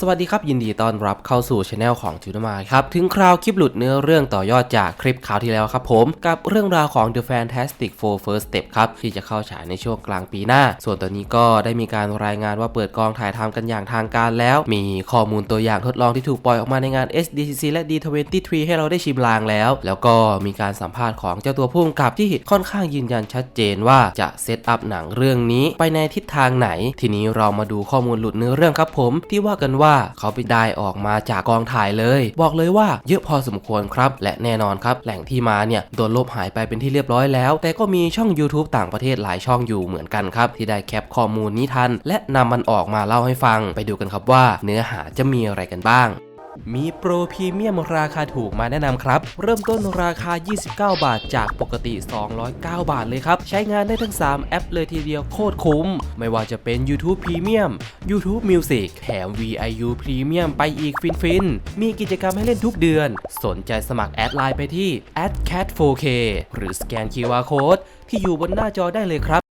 สวัสดีครับ ยินดีต้อนรับเข้าสู่ช anel ของจูนมาครับ ถึงคราวคลิปหลุดเนื้อเรื่องต่อยอดจากคลิปข่าวที่แล้วครับผม กับเรื่องราวของ The Fantastic Four First Step ครับ ที่จะเข้าฉายในช่วงกลางปีหน้า ส่วนตอนนี้ก็ได้มีการรายงานว่าเปิดกองถ่ายทำกันอย่างทางการแล้ว มีข้อมูลตัวอย่างทดลองที่ถูกปล่อยออกมาในงาน SDCC และ D23 ให้เราได้ชิมลางแล้ว แล้วก็มีการสัมภาษณ์ของเจ้าตัวผู้กำกับที่ค่อนข้างยืนยันชัดเจนว่าจะเซตอัพหนังเรื่องนี้ไปในทิศทางไหน ทีนี้เรามาดูข้อมูลหลุดเนื้อเรื่องครับผมที่ว่ากันว่าเขาไปได้ออกมาจากกองถ่ายเลย บอกเลยว่าเยอะพอสมควรครับ และแน่นอนครับแหล่งที่มาเนี่ยโดนลบหายไปเป็นที่เรียบร้อยแล้ว แต่ก็มีช่อง YouTube ต่างประเทศหลายช่องอยู่เหมือนกันครับ ที่ได้แคปข้อมูลนี้ทัน และนำมันออกมาเล่าให้ฟัง ไปดูกันครับว่าเนื้อหาจะมีอะไรกันบ้าง มีโปรพรีเมียมราคาถูกมาแนะนำครับ เริ่มต้นราคา 29 บาท จากปกติ 209 บาทเลยครับ ใช้งานได้ทั้ง 3 แอปเลยทีเดียวโคตรคุ้ม ไม่ว่าจะเป็น YouTube Premium YouTube Music แถม VIU Premium ไปอีกฟินๆมีกิจกรรมให้เล่นทุกเดือน สนใจสมัครแอดไลน์ไปที่ @cat4k หรือสแกน QR Code ที่อยู่บนหน้าจอได้เลยครับ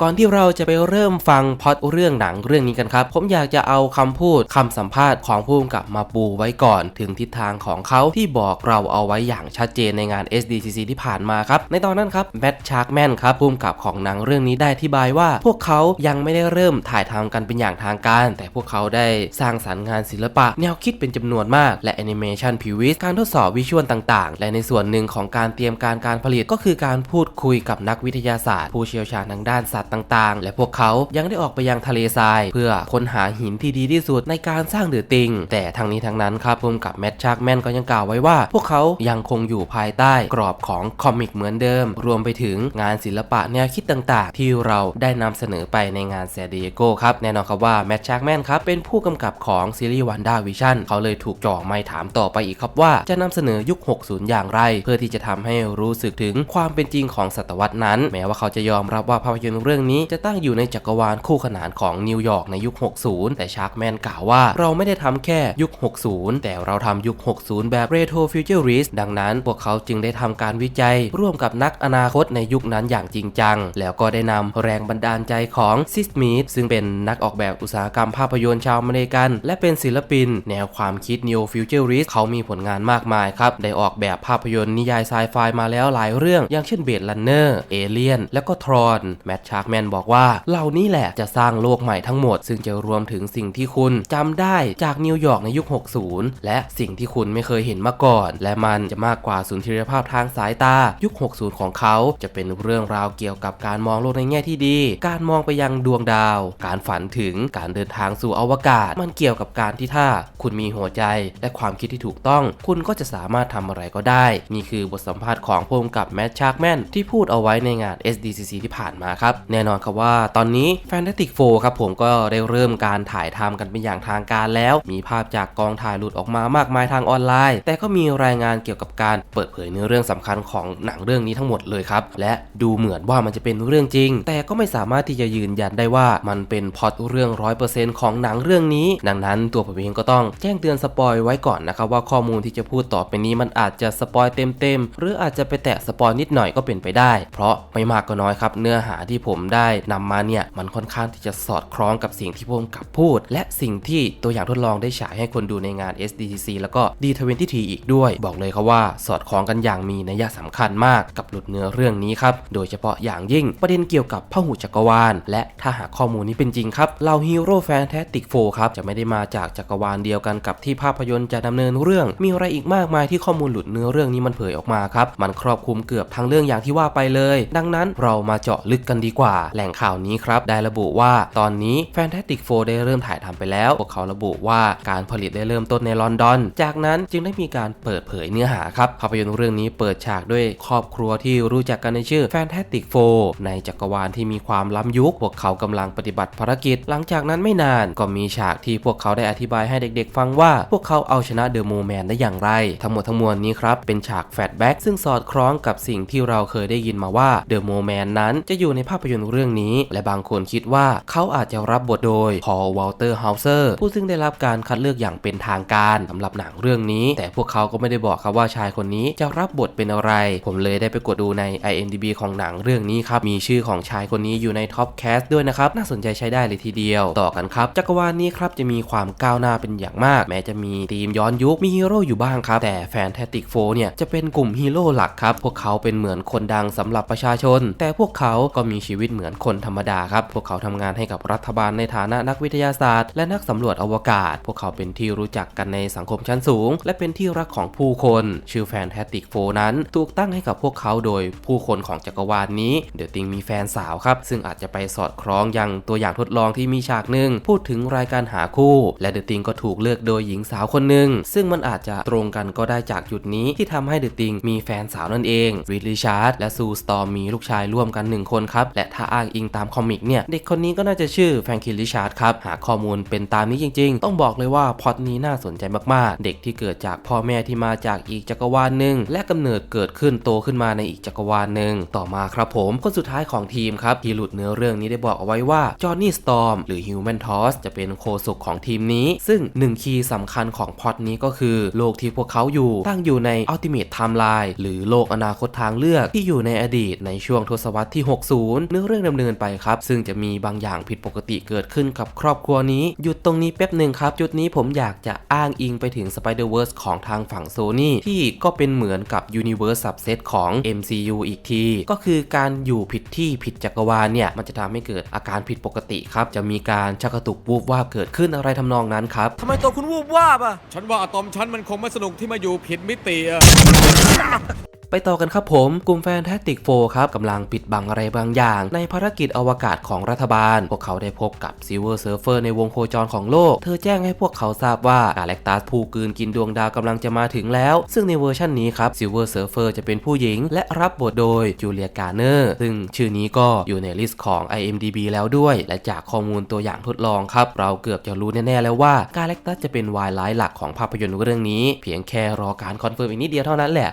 ก่อนที่เราจะไปเริ่มฟังพอตเรื่องหนังเรื่องนี้กันครับ ผมอยากจะเอาคำพูดคำสัมภาษณ์ของผู้กำกับมาปูไว้ก่อนถึงทิศทางของเขาที่บอกเราเอาไว้อย่างชัดเจนในงาน SDCC ที่ผ่านมาครับ ในตอนนั้นครับแมทชาร์กแมนครับผู้กำกับของหนังเรื่องนี้ได้อธิบายว่า พวกเขายังไม่ได้เริ่มถ่ายทำกันเป็นอย่างทางการ แต่พวกเขาได้สร้างสรรค์งานศิลปะ แนวคิดเป็นจำนวนมาก และแอนิเมชันพิวิสการทดสอบวิชวลต่าง ๆ และในส่วนหนึ่งของการเตรียมการการผลิตก็คือการพูดคุยกับนักวิทยาศาสตร์ ผู้เชี่ยวชาญทางด้านสัตว์ต่างๆ และพวกเขายังได้ออกไปยังทะเลทราย เพื่อค้นหาหินที่ดีที่สุดในการสร้างเดือติง แต่ทั้งนี้ทั้งนั้นครับพุ่มกับแมทชาร์กแมนก็ยังกล่าวไว้ว่า พวกเขายังคงอยู่ภายใต้กรอบของคอมิกเหมือนเดิม รวมไปถึงงานศิลปะแนวคิดต่างๆ ที่เราได้นำเสนอไปในงานแซเดียโกครับแน่นอนครับว่าแมทชาร์กแมนครับเป็นผู้กำกับของซีรีส์วันด้าวิชั่นเขาเลยถูกจ่อไม่ถามต่อไปอีกครับว่าจะนำเสนอยุค 60 อย่างไร เพื่อที่จะทำให้รู้สึกถึงความเป็นจริงของศตวรรษนั้น แม้ว่าเขาจะยอมรับว่าภาพยนตร์เรื่องื่องนี้จะตั้งอยู่ในจักรวาลคู่ขนานของนิวยอร์กในยุค 60 แต่ชาร์กแมนกล่าวว่าเราไม่ได้ทำแค่ยุค 60 แต่เราทำยุค 60 แบบเรโทรฟิวเจอริสดังนั้นพวกเขาจึงได้ทำการวิจัย ร่วมกับนักอนาคตในยุคนั้นอย่างจริงจัง แล้วก็ได้นำแรงบันดาลใจของซิสมิธซึ่งเป็นนักออกแบบอุตสาหกรรมภาพยนตร์ชาวอเมริกัน และเป็นศิลปิน แนวความคิด Neo Futurist เขามีผลงานมากมายครับ ได้ออกแบบภาพยนตร์นิยายไซไฟมาแล้วหลายเรื่อง อย่างเช่นเบดลันเนอร์เอเลียนและก็ทรอนแมทชาร์กแมนบอกว่าเหล่านี้แหละจะสร้างโลกใหม่ทั้งหมด ซึ่งจะรวมถึงสิ่งที่คุณจำได้จากนิวยอร์กในยุค 60 และสิ่งที่คุณไม่เคยเห็นมาก่อน และมันจะมากกว่าสุนทรียภาพทางสายตายุค 60 ของเขา จะเป็นเรื่องราวเกี่ยวกับการมองโลกในแง่ที่ดี การมองไปยังดวงดาว การฝันถึงการเดินทางสู่อวกาศ มันเกี่ยวกับการที่ถ้าคุณมีหัวใจ และความคิดที่ถูกต้อง คุณก็จะสามารถทำอะไรก็ได้ นี่คือบทสัมภาษณ์ของผู้กำกับแมทชาร์กแมนที่พูดเอาไว้ในงาน SDCC ที่ผ่านมาครับแน่นอนครับว่าตอนนี้ Fantastic Four ครับผมก็ได้เริ่มการถ่ายทำกันเป็นอย่างทางการแล้ว มีภาพจากกองถ่ายหลุดออกมามากมายทางออนไลน์ แต่ก็มีรายงานเกี่ยวกับการเปิดเผยเนื้อเรื่องสำคัญของหนังเรื่องนี้ทั้งหมดเลยครับ และดูเหมือนว่ามันจะเป็นเรื่องจริง แต่ก็ไม่สามารถที่จะยืนยันได้ว่ามันเป็นพอตเรื่องร้อยเปอร์เซ็นต์ของหนังเรื่องนี้ ดังนั้นตัวผมเองก็ต้องแจ้งเตือนสปอยไว้ก่อนนะครับว่าข้อมูลที่จะพูดต่อไปนี้มันอาจจะสปอยเต็มๆหรืออาจจะไปแตะสปอยนิดหน่อยก็เป็นไปได้ เพราะไม่มากก็น้อยครับเนื้อหาที่ผมได้นำมาเนี่ยมันค่อนข้างที่จะสอดคล้องกับสิ่งที่ผมกับพูด และสิ่งที่ตัวอย่างทดลองได้ฉายให้คนดูในงาน SDCC แล้วก็ D20T อีกด้วย บอกเลยครับว่าสอดคล้องกันอย่างมีนัยสำคัญมากกับหลุดเนื้อเรื่องนี้ครับ โดยเฉพาะอย่างยิ่งประเด็นเกี่ยวกับพหุจักรวาล และถ้าหากข้อมูลนี้เป็นจริงครับเหล่าฮีโร่แฟนแทติกโฟครับจะไม่ได้มาจากจักรวาลเดียวกันกับที่ภาพยนตร์จะดำเนินเรื่อง มีอะไรอีกมากมายที่ข้อมูลหลุดเนื้อเรื่องนี้มันเผยออกมาครับมันครอบคลุมเกือบทั้งเรื่องอย่างที่ว่าไปเลย ดังนั้นเรามาเจาะลึกกันดีกว่าแหล่งข่าวนี้ครับได้ระบุว่าตอนนี้ Fantastic Four ได้เริ่มถ่ายทำไปแล้ว พวกเขาระบุว่าการผลิตได้เริ่มต้นในลอนดอน จากนั้นจึงได้มีการเปิดเผยเนื้อหาครับภาพยนตร์เรื่องนี้เปิดฉากด้วยครอบครัวที่รู้จักกันในชื่อ Fantastic Four ในจักรวาลที่มีความล้ำยุค พวกเขากำลังปฏิบัติภารกิจ หลังจากนั้นไม่นานก็มีฉากที่พวกเขาได้อธิบายให้เด็กๆ ฟังว่าพวกเขาเอาชนะเดอะโมแมนได้อย่างไร ทั้งหมดทั้งมวลนี้ครับเป็นฉากแฟลชแบ็กซึ่งสอดคล้องกับสิ่งที่เราเคยได้ยินมาว่าเดอะโมแมนนั้นจะอยู่ในภาพยนตร์นตร์เรื่องนี้ และบางคนคิดว่าเขาอาจจะรับบทโดยพอลวอลเตอร์เฮาเซอร์ผู้ซึ่งได้รับการคัดเลือกอย่างเป็นทางการสำหรับหนังเรื่องนี้ แต่พวกเขาก็ไม่ได้บอกครับว่าชายคนนี้จะรับบทเป็นอะไร ผมเลยได้ไปกดดูใน IMDb ของหนังเรื่องนี้ครับมีชื่อของชายคนนี้อยู่ในท็อปแคสด้วยนะครับน่าสนใจใช้ได้เลยทีเดียว ต่อกันครับ จักรวาลนี้ครับจะมีความก้าวหน้าเป็นอย่างมาก แม้จะมีธีมย้อนยุคมีฮีโร่อยู่บ้างครับ แต่แฟนแทติกโฟเนี่ยจะเป็นกลุ่มฮีโร่หลักครับ พวกเขาเป็นเหมือนคนดังสำหรับประชาชน แต่พวกเขาก็มีชีวิตเหมือนคนธรรมดาครับ พวกเขาทำงานให้กับรัฐบาลในฐานะนักวิทยาศาสตร์ และนักสำรวจอวกาศ พวกเขาเป็นที่รู้จักกันในสังคมชั้นสูง และเป็นที่รักของผู้คน ชื่อแฟนแทติกโฟนั้นถูกตั้งให้กับพวกเขาโดยผู้คนของจักรวาลนี้ เดี๋ยวติงมีแฟนสาวครับ ซึ่งอาจจะไปสอดคล้องยังตัวอย่างทดลองที่มีฉากหนึ่งพูดถึงรายการหาคู่ และเดอะติงก็ถูกเลือกโดยหญิงสาวคนหนึ่งซึ่งมันอาจจะตรงกันก็ได้จากจุดนี้ที่ทำให้เดอะติงมีแฟนสาวนั่นเองริดลิชาร์ดและซูสตอมมีลูกชายร่วมกันหนึ่งคนครับและถ้าอ้างอิงตามคอมิกเนี่ย เด็กคนนี้ก็น่าจะชื่อแฟรงคินลิชาร์ดครับ หากข้อมูลเป็นตามนี้จริง ๆ ต้องบอกเลยว่าพอตนี้น่าสนใจมากๆ เด็กที่เกิดจากพ่อแม่ที่มาจากอีกจักรวาลหนึ่งและกำเนิดเกิดขึ้นโตขึ้นมาในอีกจักรวาลหนึ่งต่อมาครับผมคนสุดท้ายของทีมครับที่หลุดเนื้อเรื่องนี้ได้บอกเอาไว้ว่าจอห์นนี่สตอมหรือฮิวแมนทอสจะเป็นโคศกของทีมนี้ ซึ่งหนึ่งคีย์สำคัญของพอตนี้ก็คือโลกที่พวกเขาอยู่ตั้งอยู่ในอัลติเม e ไทม์ไลน์หรือโลกอนาคตทางเลือกที่อยู่ในอดีตในช่วงทศวรรษที่ 60เนื้อเรื่องดำเนินไปครับ ซึ่งจะมีบางอย่างผิดปกติเกิดขึ้นกับครอบครัวนี้หยุดตรงนี้แป๊บหนึ่งครับ จุดนี้ผมอยากจะอ้างอิงไปถึง Spider-Verse ของทางฝั่งโซนี่ที่ก็เป็นเหมือนกับ Universe Subset ของ MCU อีกที ก็คือการอยู่ผิดที่ผิดจักรวาลเนี่ย มันจะทำให้เกิดอาการผิดปกติครับ จะมีการชักกระตุกวูบวาบเกิดขึ้นอะไรทำนองนั้นครับทำไมตัวคุณวูบวาบอะฉันว่าอะตอมฉันมันคงไม่สนุกที่มาอยู่ผิดมิติอะ ไปต่อกันครับผมกลุ่มแฟนแทติกโฟครับกำลังปิดบังอะไรบางอย่าง ในภารกิจอวกาศของรัฐบาล พวกเขาได้พบกับซิลเวอร์เซิร์ฟเฟอร์ในวงโคจรของโลก เธอแจ้งให้พวกเขาทราบว่ากาแล็กตัสผู้กืนกินดวงดาวกำลังจะมาถึงแล้ว ซึ่งในเวอร์ชันนี้ครับซิลเวอร์เซิร์ฟเฟอร์จะเป็นผู้หญิง และรับบทโดยจูเลียกาเนอร์ซึ่งชื่อนี้ก็อยู่ในลิสต์ของ IMDB แล้วด้วย และจากข้อมูลตัวอย่างทดลองครับเราเกือบจะรู้แน่ๆแล้วว่ากาแล็กตัสจะเป็นวายร้ายหลักของภาพยนตร์เรื่องนี้ เพียงแค่รอการคอนเฟิร์มอีกนิดเดียวเท่านั้นแหละ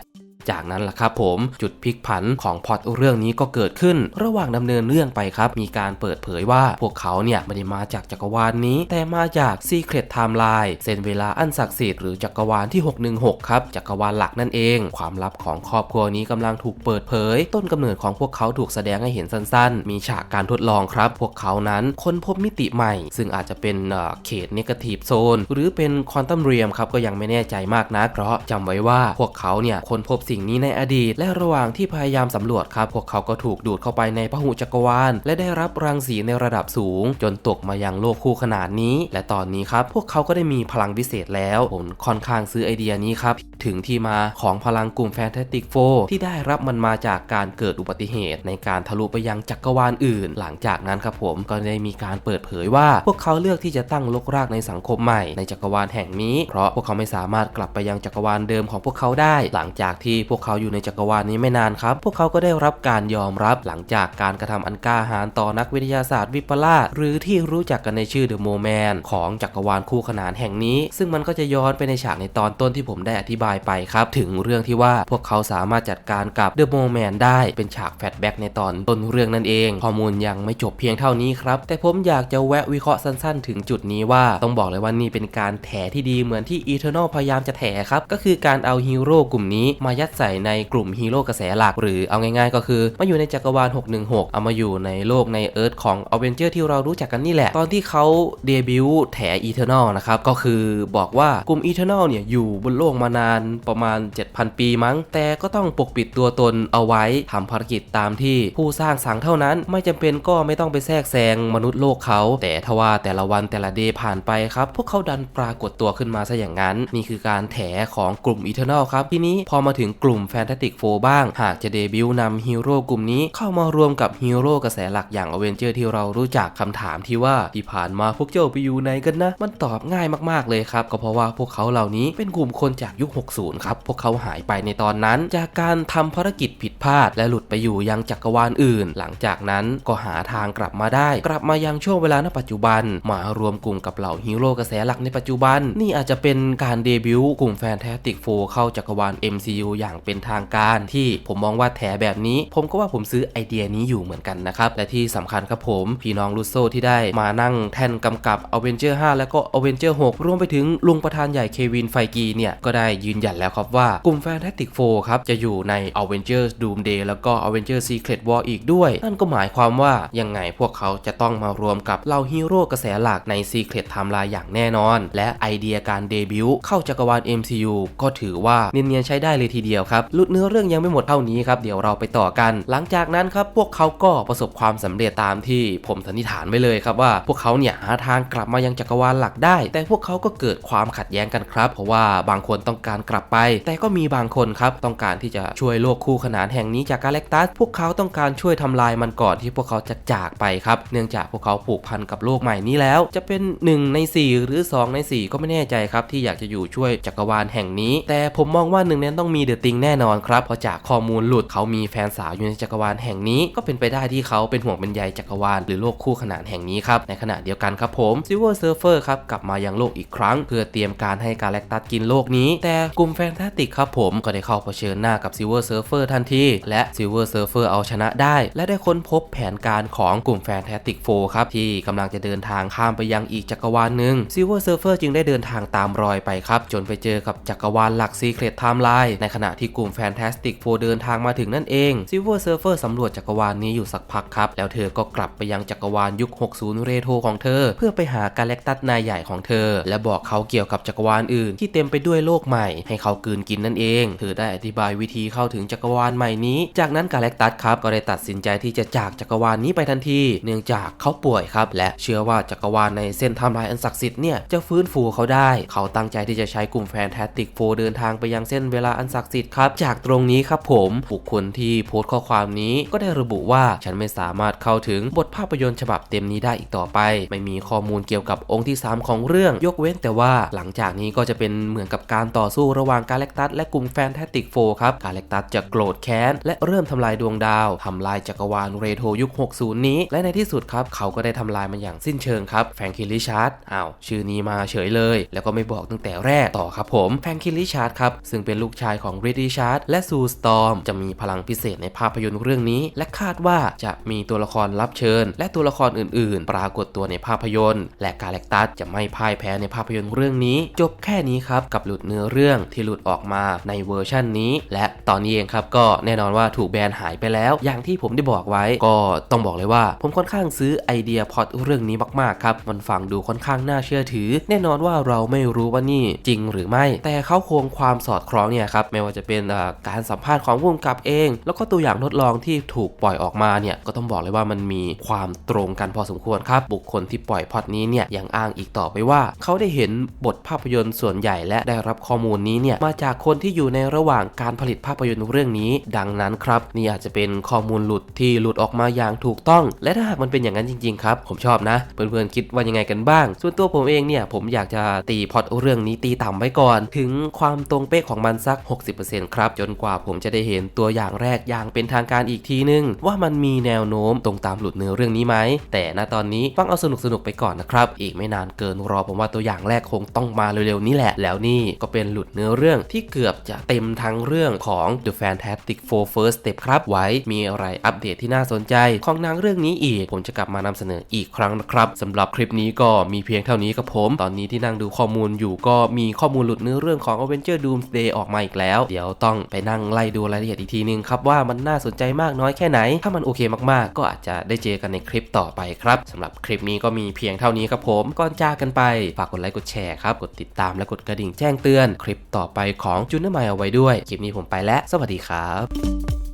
จากนั้นล่ะครับผมจุดพลิกผันของพอตเรื่องนี้ก็เกิดขึ้น ระหว่างดำเนินเรื่องไปครับ มีการเปิดเผยว่าพวกเขาเนี่ยไม่ได้มาจากจักรวาลนี้ แต่มาจาก Secret Timeline เส้นเวลาอันศักดิ์สิทธิ์หรือจักรวาลที่ 616 ครับ จักรวาลหลักนั่นเอง ความลับของครอบครัวนี้กำลังถูกเปิดเผย ต้นกำเนิดของพวกเขาถูกแสดงให้เห็นสั้นๆ มีฉากการทดลองครับ พวกเขานั้นค้นพบมิติใหม่ ซึ่งอาจจะเป็นเอ่อเขตเนกาทีฟโซนหรือเป็นควอนตัมเรียมครับก็ยังไม่แน่ใจมากนักเพราะจำไว้ว่าพวกเขาเนี่ยค้นพบสิ่งนี้ในอดีต และระหว่างที่พยายามสำรวจครับ พวกเขาก็ถูกดูดเข้าไปในพหุจักรวาล และได้รับรังสีในระดับสูง จนตกมายังโลกคู่ขนานนี้ และตอนนี้ครับ พวกเขาก็ได้มีพลังวิเศษแล้วผมค่อนข้างซื้อไอเดียนี้ครับ ถึงที่มาของพลังกลุ่มแฟนตาติกโฟที่ได้รับมันมาจากการเกิดอุบัติเหตุ ในการทะลุไปยังจักรวาลอื่น หลังจากนั้นครับผมก็ได้มีการเปิดเผยว่า พวกเขาเลือกที่จะตั้งลกรากในสังคมใหม่ในจักรวาลแห่งนี้ เพราะพวกเขาไม่สามารถกลับไปยังจักรวาลเดิมของพวกเขาได้ หลังจากที่พวกเขาอยู่ในจักรวาลนี้ไม่นานครับ พวกเขาก็ได้รับการยอมรับหลังจากการกระทำอันกล้าหาญต่อนักวิทยาศาสตร์วิปลาสหรือที่รู้จักกันในชื่อเดอะโมแมนของจักรวาลคู่ขนานแห่งนี้ ซึ่งมันก็จะย้อนไปในฉากในตอนต้นที่ผมได้อธิบายไปครับ ถึงเรื่องที่ว่าพวกเขาสามารถจัดการกับเดอะโมแมนได้เป็นฉากแฟลชแบ็กในตอนต้นเรื่องนั่นเองข้อมูลยังไม่จบเพียงเท่านี้ครับ แต่ผมอยากจะแวะวิเคราะห์สั้นๆ ถึงจุดนี้ว่าต้องบอกเลยว่านี่เป็นการแถที่ดีเหมือนที่ Eternal พยายามจะแถครับก็คือการเอาฮีโร่กลุ่มนี้มายัดใส่ในกลุ่มฮีโร่กระแสหลัก หรือเอาง่ายๆ ก็คือมาอยู่ในจักรวาล 616 เอามาอยู่ในโลกในเอิร์ธของอเวนเจอร์ที่เรารู้จักกันนี่แหละ ตอนที่เขาเดบิวต์แถอีเทอร์นอลนะครับ ก็คือบอกว่ากลุ่มอีเทอร์นอลเนี่ยอยู่บนโลกมานานประมาณ 7,000 ปีมั้ง แต่ก็ต้องปกปิดตัวตนเอาไว้ทำภารกิจตามที่ผู้สร้างสั่งเท่านั้น ไม่จำเป็นก็ไม่ต้องไปแทรกแซงมนุษย์โลกเขา แต่ทว่าแต่ละวันแต่ละเดย์ผ่านไปครับ พวกเขาดันปรากฏตัวขึ้นมาซะอย่างนั้น นี่คือการแถของกลุ่มอีเทอร์นอลครับ ทีนี้พอมาถึงกลุ่มแฟนตาติกโฟบ้าง หากจะเดบิวต์นำฮีโร่กลุ่มนี้เข้ามารวมกับฮีโร่กระแสหลักอย่างอเวนเจอร์ที่เรารู้จักคำถามที่ว่าที่ผ่านมาพวกเจ้าไปอยู่ไหนกันนะ มันตอบง่ายมากๆเลยครับ ก็เพราะว่าพวกเขาเหล่านี้เป็นกลุ่มคนจากยุค 60 ครับ พวกเขาหายไปในตอนนั้น จากการทำภารกิจผิดพลาด และหลุดไปอยู่ยังจักรวาลอื่น หลังจากนั้นก็หาทางกลับมาได้ กลับมายังช่วงเวลาณปัจจุบัน มารวมกลุ่มกับเหล่าฮีโร่กระแสหลักในปัจจุบัน นี่อาจจะเป็นการเดบิวต์กลุ่มแฟนแทสติกโฟเข้าจักรวาล MCU อย่างอย่างเป็นทางการ ที่ผมมองว่าแถแบบนี้ ผมก็ว่าผมซื้อไอเดียนี้อยู่เหมือนกันนะครับและที่สำคัญครับผมพี่น้องรูโซที่ได้มานั่งแท่นกำกับ a v e n g e r 5 แล้วก็ a v e n g e r 6 รวมไปถึงลุงประธานใหญ่เควินไฟกีเนี่ยก็ได้ยืนยันแล้วครับว่ากลุ่ม Fantastic Four ครับจะอยู่ใน Avengers Doomsday แล้วก็ Avengers Secret War อีกด้วย นั่นก็หมายความว่ายังไงพวกเขาจะต้องมารวมกับเหล่าฮีโร่กระแสหลักใน Secret Timeline อย่างแน่นอน และไอเดียการเดบิวต์เข้าจักรวาล MCU ก็ถือว่าเนียนๆใช้ได้เลยทีเดียวครับลุดเนื้อเรื่องยังไม่หมดเท่านี้ครับเดี๋ยวเราไปต่อกัน หลังจากนั้นครับพวกเขาก็ประสบความสำเร็จตามที่ผมสันนิษฐานไว้เลยครับว่าพวกเขาเนี่ยหาทางกลับมายังจักรวาลหลักได้ แต่พวกเขาก็เกิดความขัดแย้งกันครับ เพราะว่าบางคนต้องการกลับไป แต่ก็มีบางคนครับต้องการที่จะช่วยโลกคู่ขนานแห่งนี้จากกาแล็กตัสพวกเขาต้องการช่วยทำลายมันก่อนที่พวกเขาจะจากไปครับเนื่องจากพวกเขาผูกพันกับโลกใหม่นี้แล้ว จะเป็น 1 ใน 4 หรือ 2 ใน 4 ก็ไม่แน่ใจครับที่อยากจะอยู่ช่วยจักรวาลแห่งนี้ แต่ผมมองว่าหนึ่งนั้นต้องมีเดอะติงแน่นอนครับเพราะจากข้อมูลหลุดเขามีแฟนสาวอยู่ในจักรวาลแห่งนี้ ก็เป็นไปได้ที่เขาเป็นห่วงเป็นใยจักรวาลหรือโลกคู่ขนานแห่งนี้ครับในขณะเดียวกันครับผมซิลเวอร์เซิร์ฟเฟอร์ครับกลับมายังโลกอีกครั้ง เพื่อเตรียมการให้กาแล็กตัสกินโลกนี้ แต่กลุ่มแฟนตาติกครับผมก็ได้เข้าเผชิญหน้ากับซิลเวอร์เซิร์ฟเฟอร์ทันทีและซิลเวอร์เซิร์ฟเฟอร์เอาชนะได้ และได้ค้นพบแผนการของกลุ่มแฟนตาติกโฟครับที่กำลังจะเดินทางข้ามไปยังอีกจักรวาลหนึ่งซิลเวอร์เซิร์ฟเฟอร์จึงได้เดินทางตามรอยไปครับจนไปเจอกับจักรวาลหลักซีเครตไทม์ไลน์ในขณะที่กลุ่มแฟนตาติกโฟเดินทางมาถึงนั่นเองซิลเวอร์เซิร์เฟอร์สำรวจจักรวาลนี้อยู่สักพักครับ แล้วเธอก็กลับไปยังจักรวาลยุค 60 เรโทรของเธอ เพื่อไปหากาแล็กตัสนายใหญ่ของเธอ และบอกเขาเกี่ยวกับจักรวาลอื่น ที่เต็มไปด้วยโลกใหม่ ให้เขากืนกินนั่นเอง เธอได้อธิบายวิธีเข้าถึงจักรวาลใหม่นี้ จากนั้นกาแล็กตัสครับก็ได้ตัดสินใจที่จะจากจักรวาลนี้ไปทันที เนื่องจากเขาป่วยครับ และเชื่อว่าจักรวาลในเส้นไทม์ไลน์อันศักดิ์สิทธิ์เนี่ยจะฟื้นฟูเขาได้ เขาตั้งใจที่จะใช้กลุ่มแฟนแทสติกโฟเดินทางไปยังเส้นเวลาอันศักดิ์สิทธิครับ จากตรงนี้ครับผมบุคคลที่โพสต์ข้อความนี้ก็ได้ระบุว่าฉันไม่สามารถเข้าถึงบทภาพยนตร์ฉบับเต็มนี้ได้อีกต่อไป ไม่มีข้อมูลเกี่ยวกับองค์ที่ 3 ของเรื่องยกเว้นแต่ว่าหลังจากนี้ก็จะเป็นเหมือนกับการต่อสู้ระหว่างกาแล็กตัสและกลุ่มแฟนแทติกโฟครับกาแล็กตัสจะโกรธแค้น และเริ่มทำลายดวงดาวทำลายจักรวาลเรโทรยุค 60 นี้ และในที่สุดครับ เขาก็ได้ทำลายมันอย่างสิ้นเชิงครับแฟงคิลลิชาร์ดอ้าวชื่อนี้มาเฉยเลย แล้วก็ไม่บอกตั้งแต่แรกต่อครับผมแฟงคิลลิชาร์ดครับซึ่งเป็นลูกชายของริดิชาร์ดและซูสตอมจะมีพลังพิเศษในภาพยนตร์เรื่องนี้ และคาดว่าจะมีตัวละครรับเชิญ และตัวละครอื่น ๆ ปรากฏตัวในภาพยนตร์ และกาแล็กตัสจะไม่พ่ายแพ้ในภาพยนตร์เรื่องนี้ จบแค่นี้ครับกับหลุดเนื้อเรื่องที่หลุดออกมาในเวอร์ชันนี้ และตอนนี้เองครับก็แน่นอนว่าถูกแบนหายไปแล้ว อย่างที่ผมได้บอกไว้ ก็ต้องบอกเลยว่า ผมค่อนข้างซื้อไอเดียพอตเรื่องนี้มาก ๆ ครับ มันฟังดูค่อนข้างน่าเชื่อถือ แน่นอนว่าเราไม่รู้ว่านี่จริงหรือไม่ แต่เขาโครงความสอดคล้องเนี่ยครับไม่ว่าจะจะเป็นการสัมภาษณ์ของผู้กำกับเอง แล้วก็ตัวอย่างทดลองที่ถูกปล่อยออกมาเนี่ยก็ต้องบอกเลยว่ามันมีความตรงกันพอสมควรครับ บุคคลที่ปล่อยพอตนี้เนี่ยยังอ้างอีกต่อไปว่า เขาได้เห็นบทภาพยนตร์ส่วนใหญ่และได้รับข้อมูลนี้เนี่ยมาจากคนที่อยู่ในระหว่างการผลิตภาพยนตร์เรื่องนี้ ดังนั้นครับนี่อาจจะเป็นข้อมูลหลุดที่หลุดออกมาอย่างถูกต้อง และถ้าหากมันเป็นอย่างนั้นจริงๆครับผมชอบนะเพื่อนๆคิดว่ายังไงกันบ้าง ส่วนตัวผมเองเนี่ยผมอยากจะตีพอตเรื่องนี้ตีต่ำไว้ก่อน ถึงความตรงเป๊ะของมันสัก 60%ครับ จนกว่าผมจะได้เห็นตัวอย่างแรกอย่างเป็นทางการอีกทีนึง ว่ามันมีแนวโน้มตรงตามหลุดเนื้อเรื่องนี้ไหม แต่ณตอนนี้ฟังเอาสนุกๆไปก่อนนะครับ อีกไม่นานเกินรอผมว่าตัวอย่างแรกคงต้องมาเร็วๆนี้แหละ แล้วนี่ก็เป็นหลุดเนื้อเรื่องที่เกือบจะเต็มทั้งเรื่องของ The Fantastic Four First Step ครับไว้มีอะไรอัปเดตที่น่าสนใจ ของนังเรื่องนี้อีก ผมจะกลับมานำเสนออีกครั้งนะครับสำหรับคลิปนี้ก็มีเพียงเท่านี้ครับผม ตอนนี้ที่นั่งดูข้อมูลอยู่ก็มีข้อมูลหลุดเนื้อเรื่องของ Avenger Doomsday ออกมาอีกแล้วเดี๋ยวต้องไปนั่งไล่ดูรายละเอียดอีกทีนึงครับว่ามันน่าสนใจมากน้อยแค่ไหน ถ้ามันโอเคมากๆ ก็อาจจะได้เจอกันในคลิปต่อไปครับสำหรับคลิปนี้ก็มีเพียงเท่านี้ครับผมก่อนจากกันไปฝากกดไลค์กดแชร์ครับกดติดตามและกดกระดิ่งแจ้งเตือน คลิปต่อไปของจุนเนอร์ไมเอาไว้ด้วยคลิปนี้ผมไปแล้ว สวัสดีครับ